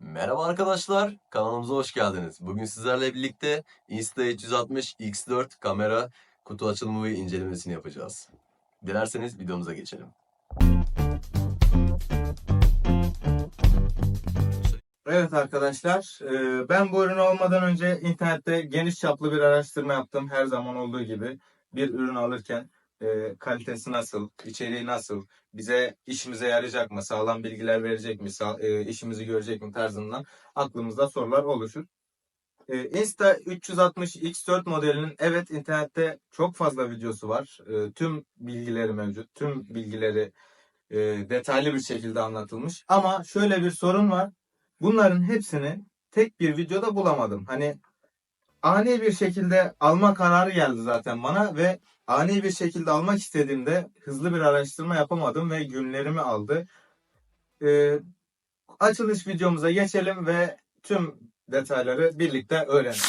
Merhaba arkadaşlar, kanalımıza hoş geldiniz. Bugün sizlerle birlikte Insta360 X4 kamera kutu açılımı ve incelemesini yapacağız. Dilerseniz videomuza geçelim. Evet arkadaşlar, e, ben bu ürün olmadan önce internette geniş çaplı bir araştırma yaptım. Her zaman olduğu gibi bir ürün alırken e, kalitesi nasıl, içeriği nasıl, bize işimize yarayacak mı, sağlam bilgiler verecek mi, e, işimizi görecek mi tarzından aklımızda sorular oluşur. E, Insta 360 X4 modelinin evet internette çok fazla videosu var. E, tüm bilgileri mevcut, tüm bilgileri detaylı bir şekilde anlatılmış. Ama şöyle bir sorun var. Bunların hepsini tek bir videoda bulamadım. Hani ani bir şekilde alma kararı geldi zaten bana ve ani bir şekilde almak istediğimde hızlı bir araştırma yapamadım ve günlerimi aldı. Ee, açılış videomuza geçelim ve tüm detayları birlikte öğrenelim.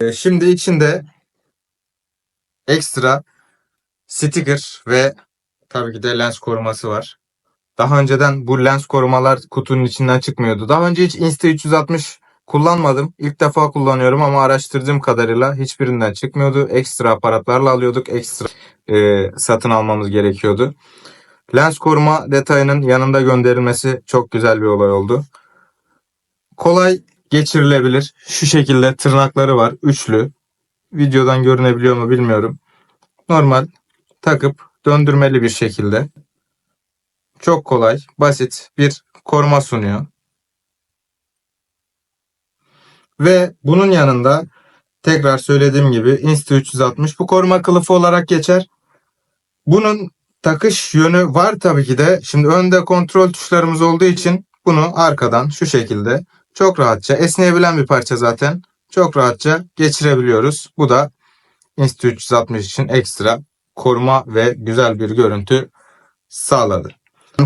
Ee, Şimdi içinde ekstra sticker ve tabii ki de lens koruması var. Daha önceden bu lens korumalar kutunun içinden çıkmıyordu. Daha önce hiç Insta360 kullanmadım. İlk defa kullanıyorum ama araştırdığım kadarıyla hiçbirinden çıkmıyordu. Ekstra aparatlarla alıyorduk. Ekstra e, satın almamız gerekiyordu. Lens koruma detayının yanında gönderilmesi çok güzel bir olay oldu. Kolay geçirilebilir. Şu şekilde tırnakları var. Üçlü. Videodan görünebiliyor mu bilmiyorum. Normal takıp döndürmeli bir şekilde. Çok kolay, basit bir koruma sunuyor. Ve bunun yanında tekrar söylediğim gibi Insta360 bu koruma kılıfı olarak geçer. Bunun takış yönü var tabii ki de. Şimdi önde kontrol tuşlarımız olduğu için bunu arkadan şu şekilde çok rahatça esneyebilen bir parça zaten. Çok rahatça geçirebiliyoruz. Bu da Insta360 için ekstra koruma ve güzel bir görüntü sağladı.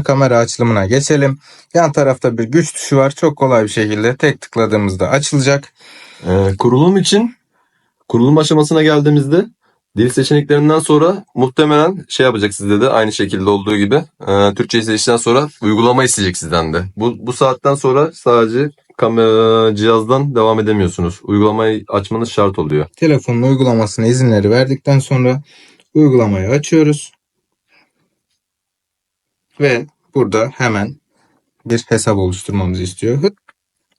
Kamera açılımına geçelim. Yan tarafta bir güç tuşu var. Çok kolay bir şekilde tek tıkladığımızda açılacak. Ee, kurulum için kurulum aşamasına geldiğimizde dil seçeneklerinden sonra muhtemelen şey yapacak sizde de aynı şekilde olduğu gibi e, Türkçe seçtikten sonra uygulama isteyecek sizden de. Bu, bu saatten sonra sadece cihazdan devam edemiyorsunuz. Uygulamayı açmanız şart oluyor. Telefonun uygulamasına izinleri verdikten sonra uygulamayı açıyoruz. Ve burada hemen bir hesap oluşturmamızı istiyor.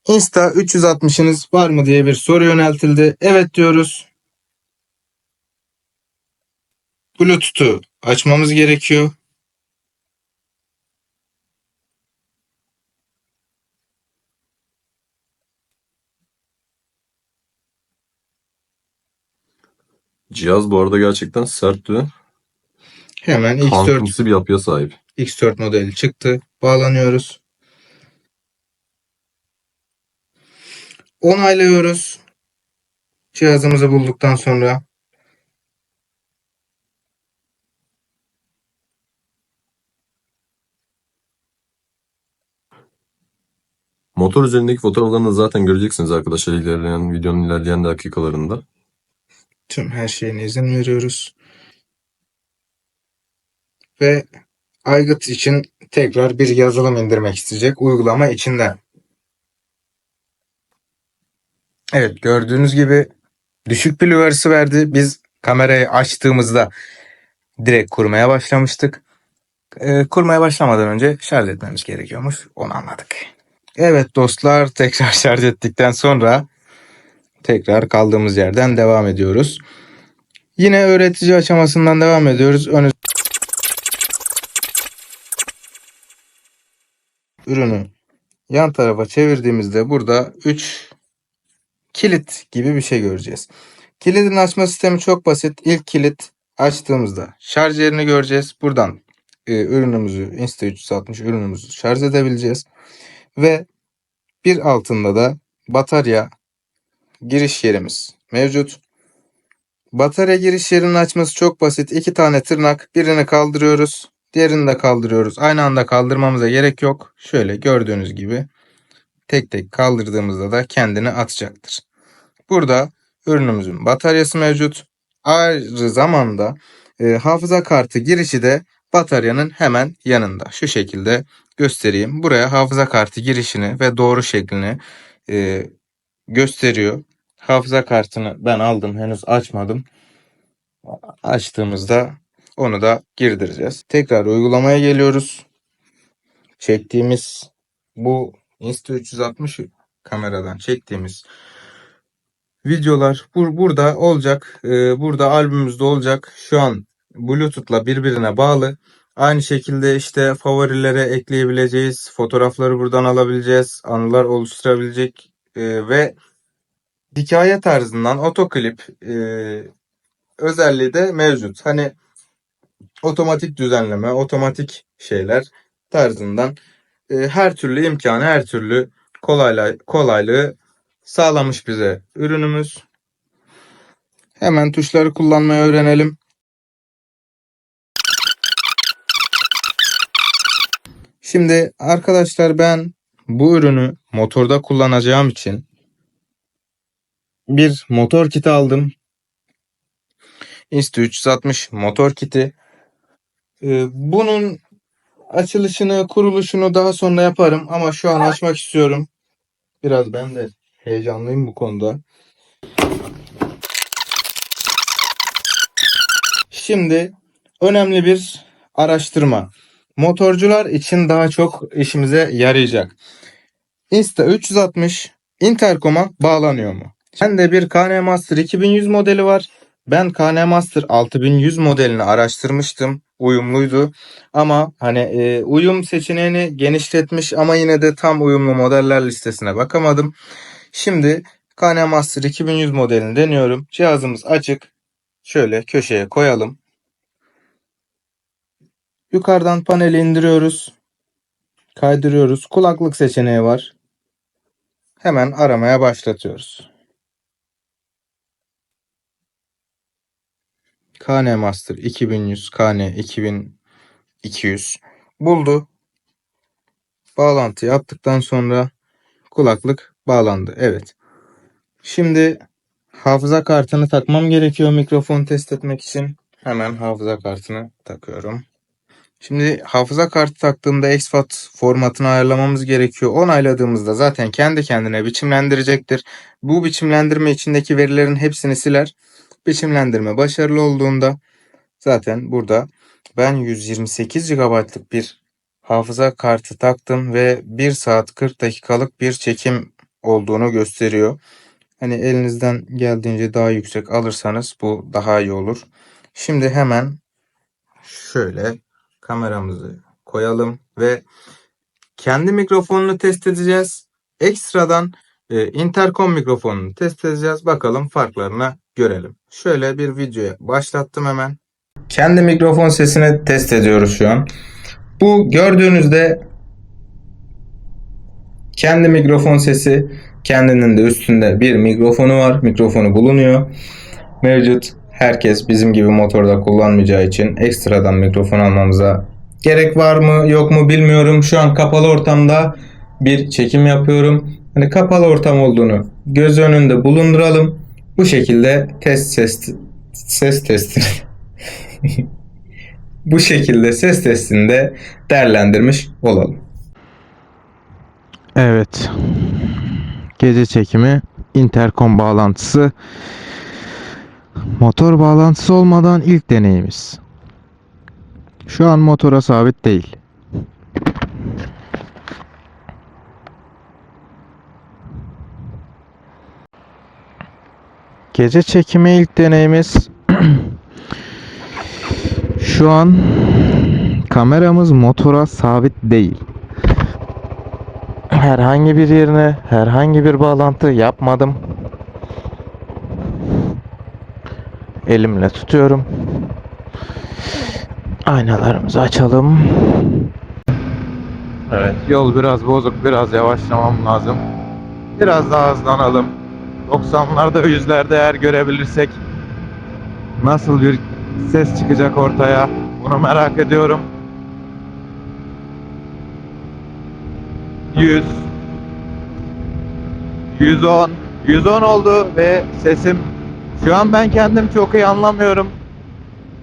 Insta 360'ınız var mı diye bir soru yöneltildi. Evet diyoruz. Bluetooth'u açmamız gerekiyor. Cihaz bu arada gerçekten sert ve Hemen X4 kankımsı bir yapıya sahip. X4 modeli çıktı. Bağlanıyoruz. Onaylıyoruz. Cihazımızı bulduktan sonra Motor üzerindeki fotoğraflarını zaten göreceksiniz arkadaşlar ilerleyen videonun ilerleyen dakikalarında. Tüm her şeyine izin veriyoruz. Ve aygıt için tekrar bir yazılım indirmek isteyecek uygulama içinden. Evet gördüğünüz gibi düşük pil uyarısı verdi. Biz kamerayı açtığımızda direkt kurmaya başlamıştık. Ee, kurmaya başlamadan önce şarj etmemiz gerekiyormuş. Onu anladık. Evet dostlar tekrar şarj ettikten sonra tekrar kaldığımız yerden devam ediyoruz. Yine öğretici aşamasından devam ediyoruz. Ön ürünü yan tarafa çevirdiğimizde burada 3 kilit gibi bir şey göreceğiz. Kilidin açma sistemi çok basit. İlk kilit açtığımızda şarj yerini göreceğiz. Buradan e, ürünümüzü Insta360 ürünümüzü şarj edebileceğiz. Ve bir altında da batarya giriş yerimiz mevcut. Batarya giriş yerinin açması çok basit. İki tane tırnak birini kaldırıyoruz. Diğerini de kaldırıyoruz. Aynı anda kaldırmamıza gerek yok. Şöyle gördüğünüz gibi tek tek kaldırdığımızda da kendini atacaktır. Burada ürünümüzün bataryası mevcut. Ayrı zamanda e, hafıza kartı girişi de bataryanın hemen yanında. Şu şekilde göstereyim. Buraya hafıza kartı girişini ve doğru şeklini e, gösteriyor. Hafıza kartını ben aldım henüz açmadım. Açtığımızda onu da girdireceğiz. Tekrar uygulamaya geliyoruz. Çektiğimiz bu Insta360 kameradan çektiğimiz videolar bur burada olacak. Ee, burada albümümüzde olacak. Şu an Bluetooth'la birbirine bağlı. Aynı şekilde işte favorilere ekleyebileceğiz. Fotoğrafları buradan alabileceğiz. Anılar oluşturabilecek ee, ve hikaye tarzından otoklip e, özelliği de mevcut. Hani otomatik düzenleme, otomatik şeyler tarzından e, her türlü imkanı, her türlü kolayla, kolaylığı sağlamış bize ürünümüz. Hemen tuşları kullanmayı öğrenelim. Şimdi arkadaşlar ben bu ürünü motorda kullanacağım için bir motor kiti aldım. Insta360 motor kiti. Ee, bunun açılışını, kuruluşunu daha sonra yaparım ama şu an açmak istiyorum. Biraz ben de heyecanlıyım bu konuda. Şimdi önemli bir araştırma. Motorcular için daha çok işimize yarayacak. Insta 360 Intercom'a bağlanıyor mu? Bende bir KN Master 2100 modeli var. Ben KN Master 6100 modelini araştırmıştım. Uyumluydu. Ama hani e, uyum seçeneğini genişletmiş ama yine de tam uyumlu modeller listesine bakamadım. Şimdi KN Master 2100 modelini deniyorum. Cihazımız açık. Şöyle köşeye koyalım. Yukarıdan paneli indiriyoruz. Kaydırıyoruz. Kulaklık seçeneği var. Hemen aramaya başlatıyoruz. KN Master 2100, KN 2200 buldu. Bağlantı yaptıktan sonra kulaklık bağlandı. Evet. Şimdi hafıza kartını takmam gerekiyor mikrofon test etmek için. Hemen hafıza kartını takıyorum. Şimdi hafıza kartı taktığımda exFAT formatını ayarlamamız gerekiyor. Onayladığımızda zaten kendi kendine biçimlendirecektir. Bu biçimlendirme içindeki verilerin hepsini siler. Biçimlendirme başarılı olduğunda zaten burada ben 128 GB'lık bir hafıza kartı taktım ve 1 saat 40 dakikalık bir çekim olduğunu gösteriyor. Hani elinizden geldiğince daha yüksek alırsanız bu daha iyi olur. Şimdi hemen şöyle kameramızı koyalım ve kendi mikrofonunu test edeceğiz. Ekstradan e, intercom mikrofonunu test edeceğiz. Bakalım farklarını görelim. Şöyle bir videoya başlattım hemen. Kendi mikrofon sesini test ediyoruz şu an. Bu gördüğünüzde kendi mikrofon sesi kendinin de üstünde bir mikrofonu var. Mikrofonu bulunuyor. Mevcut herkes bizim gibi motorda kullanmayacağı için ekstradan mikrofon almamıza gerek var mı yok mu bilmiyorum. Şu an kapalı ortamda bir çekim yapıyorum. Hani kapalı ortam olduğunu göz önünde bulunduralım. Bu şekilde test ses ses testi bu şekilde ses testinde değerlendirmiş olalım. Evet. Gece çekimi, interkom bağlantısı, motor bağlantısı olmadan ilk deneyimiz. Şu an motora sabit değil. Gece çekimi ilk deneyimiz. Şu an kameramız motora sabit değil herhangi bir yerine herhangi bir bağlantı yapmadım. elimle tutuyorum. Aynalarımızı açalım. Evet yol biraz bozuk biraz yavaşlamam lazım. Biraz daha hızlanalım. 90'larda 100'lerde eğer görebilirsek nasıl bir ses çıkacak ortaya bunu merak ediyorum. 100 110 110 oldu ve sesim şu an ben kendim çok iyi anlamıyorum.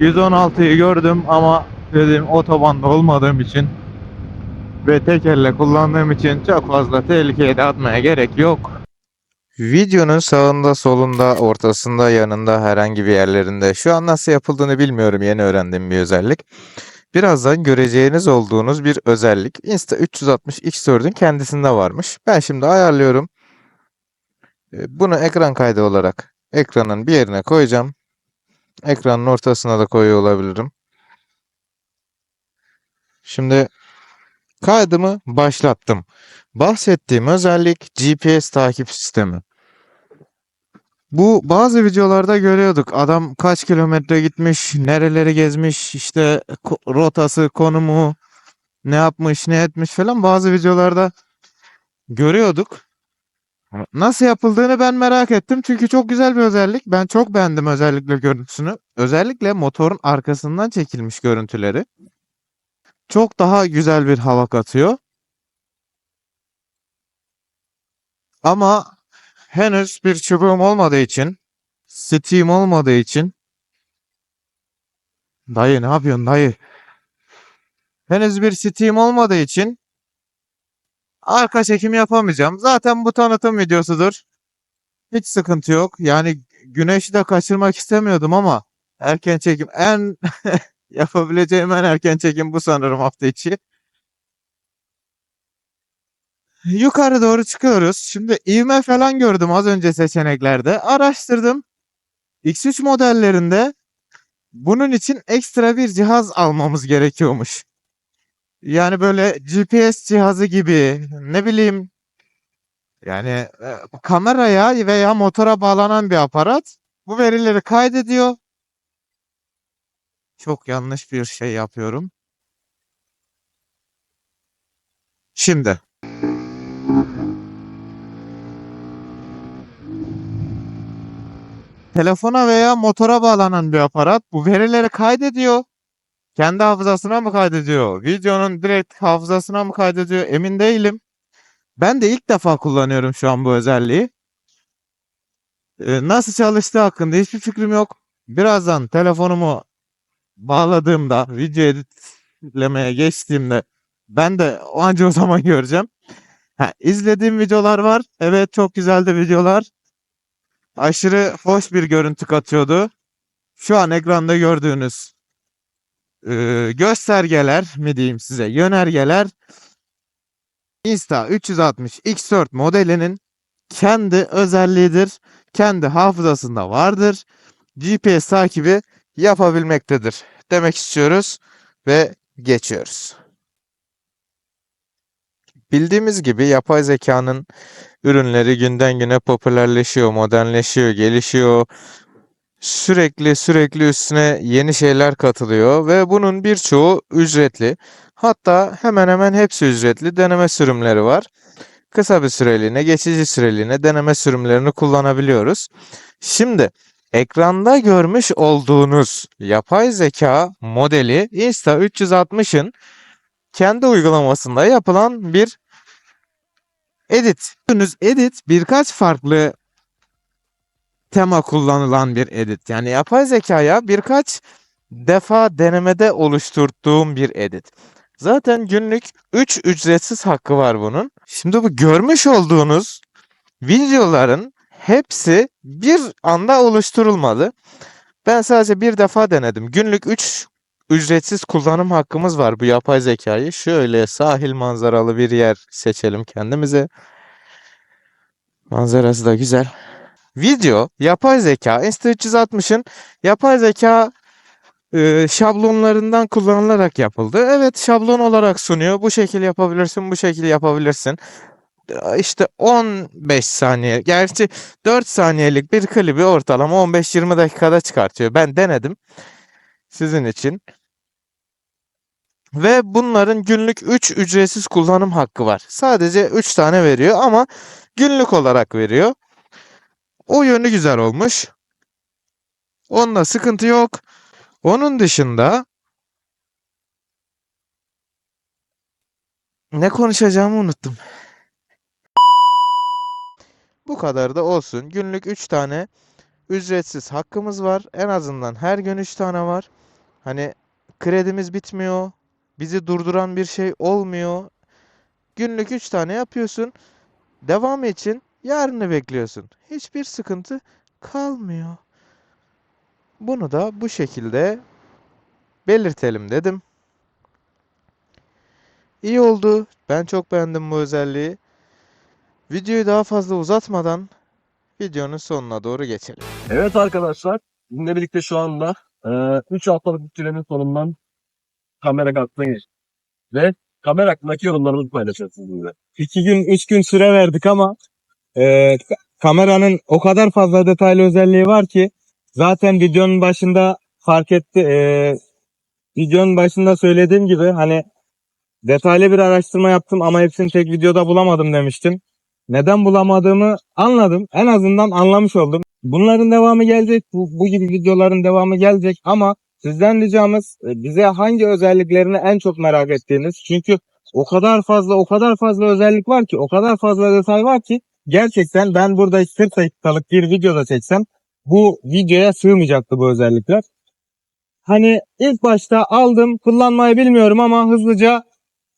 116'yı gördüm ama dedim otobanda olmadığım için ve tek elle kullandığım için çok fazla tehlikeye de atmaya gerek yok. Videonun sağında, solunda, ortasında, yanında, herhangi bir yerlerinde. Şu an nasıl yapıldığını bilmiyorum. Yeni öğrendiğim bir özellik. Birazdan göreceğiniz olduğunuz bir özellik. Insta 360 X4'ün kendisinde varmış. Ben şimdi ayarlıyorum. E, Bunu ekran kaydı olarak ekranın bir yerine koyacağım. Ekranın ortasına da koyuyor olabilirim. Şimdi kaydımı başlattım. Bahsettiğim özellik GPS takip sistemi. Bu bazı videolarda görüyorduk. Adam kaç kilometre gitmiş, nereleri gezmiş, işte rotası, konumu, ne yapmış, ne etmiş falan bazı videolarda görüyorduk. Nasıl yapıldığını ben merak ettim. Çünkü çok güzel bir özellik. Ben çok beğendim özellikle görüntüsünü. Özellikle motorun arkasından çekilmiş görüntüleri. Çok daha güzel bir hava katıyor. Ama henüz bir çubuğum olmadığı için, Steam olmadığı için Dayı ne yapıyorsun dayı? Henüz bir Steam olmadığı için arka çekim yapamayacağım. Zaten bu tanıtım videosudur. Hiç sıkıntı yok. Yani güneşi de kaçırmak istemiyordum ama erken çekim en yapabileceğim en erken çekim bu sanırım hafta içi. Yukarı doğru çıkıyoruz. Şimdi ivme falan gördüm az önce seçeneklerde. Araştırdım. X3 modellerinde bunun için ekstra bir cihaz almamız gerekiyormuş. Yani böyle GPS cihazı gibi ne bileyim yani e, kameraya veya motora bağlanan bir aparat bu verileri kaydediyor. Çok yanlış bir şey yapıyorum. Şimdi telefona veya motora bağlanan bir aparat bu verileri kaydediyor. Kendi hafızasına mı kaydediyor? Videonun direkt hafızasına mı kaydediyor? Emin değilim. Ben de ilk defa kullanıyorum şu an bu özelliği. Ee, nasıl çalıştığı hakkında hiçbir fikrim yok. Birazdan telefonumu bağladığımda, video editlemeye geçtiğimde ben de anca o zaman göreceğim. Ha, izlediğim videolar var. Evet çok güzeldi videolar. Aşırı hoş bir görüntü katıyordu. Şu an ekranda gördüğünüz e, göstergeler mi diyeyim size yönergeler Insta 360 X4 modelinin kendi özelliğidir. Kendi hafızasında vardır. GPS takibi yapabilmektedir. Demek istiyoruz ve geçiyoruz. Bildiğimiz gibi yapay zekanın ürünleri günden güne popülerleşiyor, modernleşiyor, gelişiyor. Sürekli sürekli üstüne yeni şeyler katılıyor ve bunun birçoğu ücretli. Hatta hemen hemen hepsi ücretli deneme sürümleri var. Kısa bir süreliğine, geçici süreliğine deneme sürümlerini kullanabiliyoruz. Şimdi ekranda görmüş olduğunuz yapay zeka modeli Insta360'ın kendi uygulamasında yapılan bir edit. Edit birkaç farklı tema kullanılan bir edit. Yani yapay zekaya birkaç defa denemede oluşturduğum bir edit. Zaten günlük 3 ücretsiz hakkı var bunun. Şimdi bu görmüş olduğunuz videoların hepsi bir anda oluşturulmadı. Ben sadece bir defa denedim. Günlük 3 ücretsiz kullanım hakkımız var bu yapay zekayı. Şöyle sahil manzaralı bir yer seçelim kendimize. Manzarası da güzel. Video, yapay zeka, Insta360'ın yapay zeka e, şablonlarından kullanılarak yapıldı. Evet şablon olarak sunuyor. Bu şekil yapabilirsin, bu şekil yapabilirsin. E, İşte 15 saniye, gerçi 4 saniyelik bir klibi ortalama 15-20 dakikada çıkartıyor. Ben denedim sizin için. Ve bunların günlük 3 ücretsiz kullanım hakkı var. Sadece 3 tane veriyor ama günlük olarak veriyor. O yönü güzel olmuş. Onunla sıkıntı yok. Onun dışında ne konuşacağımı unuttum. Bu kadar da olsun. Günlük 3 tane ücretsiz hakkımız var. En azından her gün 3 tane var. Hani kredimiz bitmiyor. Bizi durduran bir şey olmuyor. Günlük 3 tane yapıyorsun. Devamı için yarını bekliyorsun. Hiçbir sıkıntı kalmıyor. Bunu da bu şekilde belirtelim dedim. İyi oldu. Ben çok beğendim bu özelliği. Videoyu daha fazla uzatmadan videonun sonuna doğru geçelim. Evet arkadaşlar, bizimle birlikte şu anda 3 haftalık bir sürenin sonundan kamera kartına geçtik. Ve kamera hakkındaki yorumlarımızı paylaşacağız sizinle. İki gün, üç gün süre verdik ama e, kameranın o kadar fazla detaylı özelliği var ki zaten videonun başında fark etti. e, videonun başında söylediğim gibi hani detaylı bir araştırma yaptım ama hepsini tek videoda bulamadım demiştim. Neden bulamadığımı anladım. En azından anlamış oldum. Bunların devamı gelecek. Bu, bu gibi videoların devamı gelecek ama sizden ricamız e, bize hangi özelliklerini en çok merak ettiğiniz. Çünkü o kadar fazla o kadar fazla özellik var ki o kadar fazla detay var ki gerçekten ben burada 40 dakikalık bir videoda çeksem bu videoya sığmayacaktı bu özellikler. Hani ilk başta aldım kullanmayı bilmiyorum ama hızlıca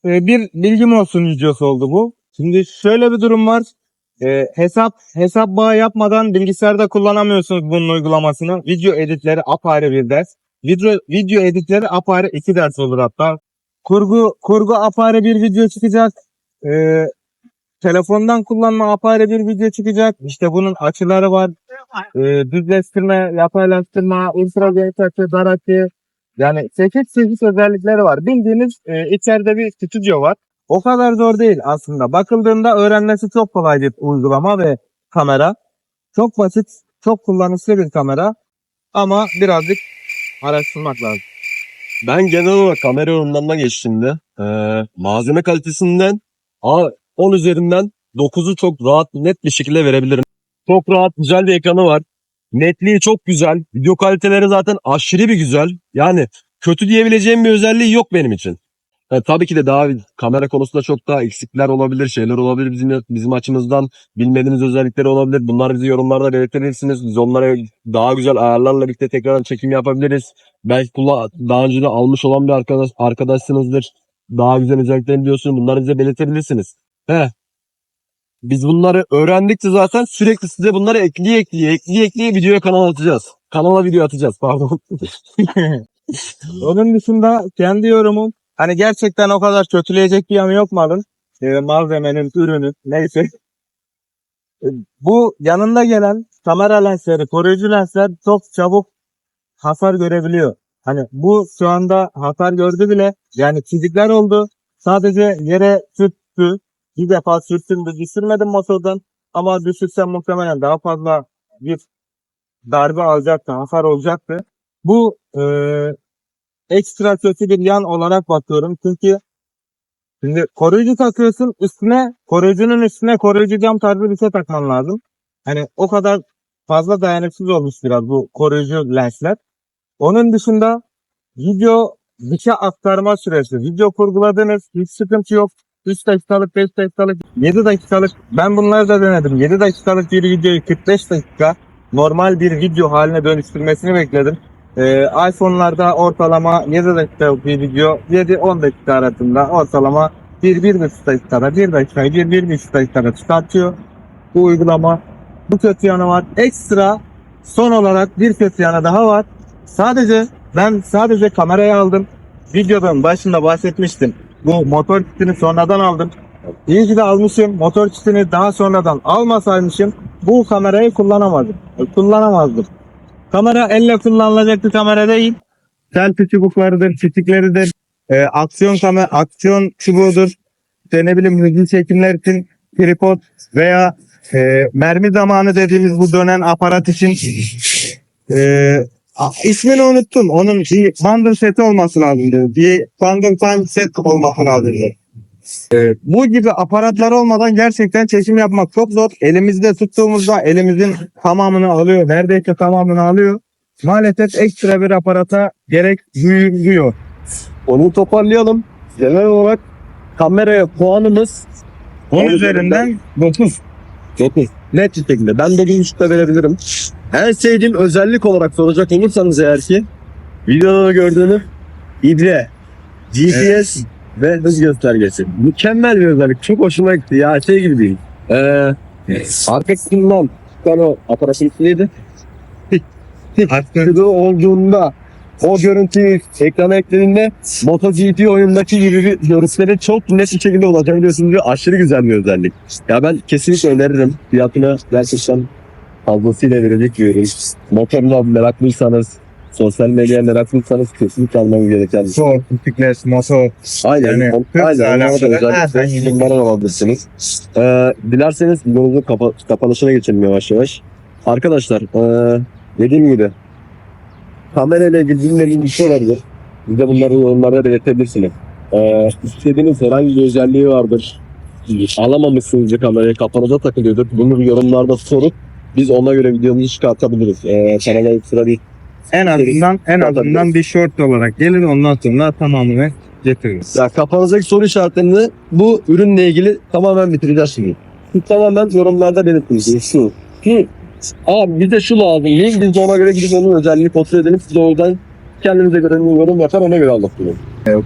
e, bir bilgim olsun videosu oldu bu. Şimdi şöyle bir durum var. E, hesap hesap bağı yapmadan bilgisayarda kullanamıyorsunuz bunun uygulamasını. Video editleri apayrı bir ders. Video video editleri apayrı iki ders olur hatta. Kurgu kurgu apayrı bir video çıkacak. E, telefondan kullanma apayrı bir video çıkacak. İşte bunun açıları var. E, düzleştirme, yapaylaştırma, ultra genç açı, dar açı. Yani çekiç çekiç özellikleri var. Bildiğiniz e, içeride bir stüdyo var. O kadar zor değil aslında. Bakıldığında öğrenmesi çok kolay bir uygulama ve kamera. Çok basit, çok kullanışlı bir kamera. Ama birazcık araştırmak lazım. Ben genel olarak kamera yorumlarına geçtiğimde eee malzeme kalitesinden A- 10 üzerinden 9'u çok rahat net bir şekilde verebilirim. Çok rahat güzel bir ekranı var. Netliği çok güzel. Video kaliteleri zaten aşırı bir güzel. Yani kötü diyebileceğim bir özelliği yok benim için. Ha, tabii ki de daha kamera konusunda çok daha eksikler olabilir, şeyler olabilir bizim bizim açımızdan bilmediğiniz özellikleri olabilir. Bunları bize yorumlarda belirtebilirsiniz. Biz onlara daha güzel ayarlarla birlikte tekrar çekim yapabiliriz. Belki daha önce de almış olan bir arkadaş arkadaşsınızdır. Daha güzel özelliklerini biliyorsunuz. Bunları bize belirtebilirsiniz. He. Biz bunları öğrendikçe zaten sürekli size bunları ekliye ekliye ekliye ekliye videoya kanal atacağız. Kanala video atacağız pardon. Onun dışında kendi yorumum hani gerçekten o kadar kötüleyecek bir yanı yok malın. Ee, malzemenin, ürünün neyse. Ee, Bu yanında gelen kamera lensleri, koruyucu lensler çok çabuk hasar görebiliyor. Hani bu şu anda hasar gördü bile. Yani çizikler oldu. Sadece yere sürttü. Bir defa sürttüm de düşürmedim motordan. Ama düşürsem muhtemelen daha fazla bir darbe alacaktı, hasar olacaktı. Bu eee ekstra kötü bir yan olarak bakıyorum. Çünkü şimdi koruyucu takıyorsun üstüne koruyucunun üstüne koruyucu cam tarzı bir şey takman lazım. Hani o kadar fazla dayanıksız olmuş biraz bu koruyucu lensler. Onun dışında video dışa aktarma süresi. Video kurguladınız hiç sıkıntı yok. 3 dakikalık, 5 dakikalık, 7 dakikalık. Ben bunları da denedim. 7 dakikalık bir videoyu 45 dakika normal bir video haline dönüştürmesini bekledim. Ee, iPhone'larda ortalama 7 dakika bir video 7-10 dakika arasında ortalama 1-1,5 dakikada 1 dakikayı 1-1,5 dakikada çıkartıyor bu uygulama. Bu kötü yanı var. Ekstra son olarak bir kötü yanı daha var. Sadece ben sadece kamerayı aldım. Videonun başında bahsetmiştim. Bu motor kitini sonradan aldım. İyi ki de almışım. Motor kitini daha sonradan almasaymışım bu kamerayı kullanamadım. Kullanamazdım. Kamera elle kullanılacak bir kamera değil. Selfie çubuklarıdır, çitikleridir. E, aksiyon kamera, aksiyon çubuğudur. İşte ne bileyim hızlı çekimler için tripod veya e, mermi zamanı dediğimiz bu dönen aparat için e, a- ismini unuttum. Onun bir bundle seti olması lazımdı. Bir bundle time set olması lazımdı. E, bu gibi aparatlar olmadan gerçekten çekim yapmak çok zor. Elimizde tuttuğumuzda elimizin tamamını alıyor. Neredeyse tamamını alıyor. Maalesef ekstra bir aparata gerek duyuluyor. Onu toparlayalım. Genel olarak kameraya puanımız 10 üzerinden 9. 9. Net bir şekilde. Ben de bir üstte verebilirim. En sevdiğim özellik olarak soracak olursanız eğer ki videoda da gördüğünüz ibre, GPS ve hız göstergesi. Mükemmel bir özellik. Çok hoşuma gitti ya. Şey gibi değil. Ee, arka kısmından çıkan o aparatın ismiydi. Arkada olduğunda o görüntüyü ekrana eklediğinde MotoGP oyundaki gibi bir görüntüleri çok net bir şekilde ulaşabiliyorsunuz ve aşırı güzel bir özellik. Ya ben kesinlikle öneririm. Fiyatına gerçekten fazlasıyla verecek bir ürün. Motorla meraklıysanız, sosyal medyaya meraklıysanız kesinlikle almanız gereken bir şey. Spor, bisiklet, motor. Aynen. Yani aynen. Her özellikle bunlardan alabilirsiniz. Ee, dilerseniz videomuzun kapa kapanışına geçelim yavaş yavaş. Arkadaşlar ee, dediğim gibi kamerayla ilgili bilmediğiniz bir şey olabilir. Bize bunları yorumlarda belirtebilirsiniz. Ee, istediğiniz herhangi bir özelliği vardır. Alamamışsınızdır kamerayı kafanıza takılıyordur. Bunu yorumlarda sorup biz ona göre videomuzu çıkartabiliriz. Ee, kanala ekstra bir En azından en azından bir short olarak gelir ondan sonra tamamını getiririz. Ya kafanızdaki soru işaretlerini bu ürünle ilgili tamamen bitireceğiz şimdi. Siz tamamen yorumlarda belirtiniz. Şu. Abi bize şu lazım değil. Biz de ona göre gidip onun özelliğini kontrol edelim. Siz de o yüzden kendinize göre bir yorum yapar ona göre anlatın.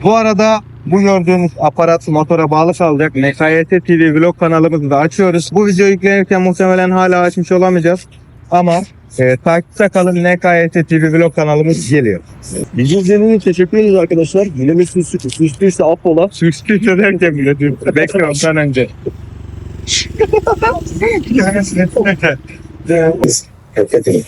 Bu arada bu gördüğünüz aparat motora bağlı kalacak. NKYT TV vlog kanalımızı da açıyoruz. Bu video yüklenirken muhtemelen hala açmış olamayacağız. Ama e, takipte kalın NKYT TV vlog kanalımız geliyor. Bizi izlediğiniz için teşekkür ederiz arkadaşlar. Süslü, süslüyse affola. Süslü derken bile diyor. Bekle ondan önce. there is everything.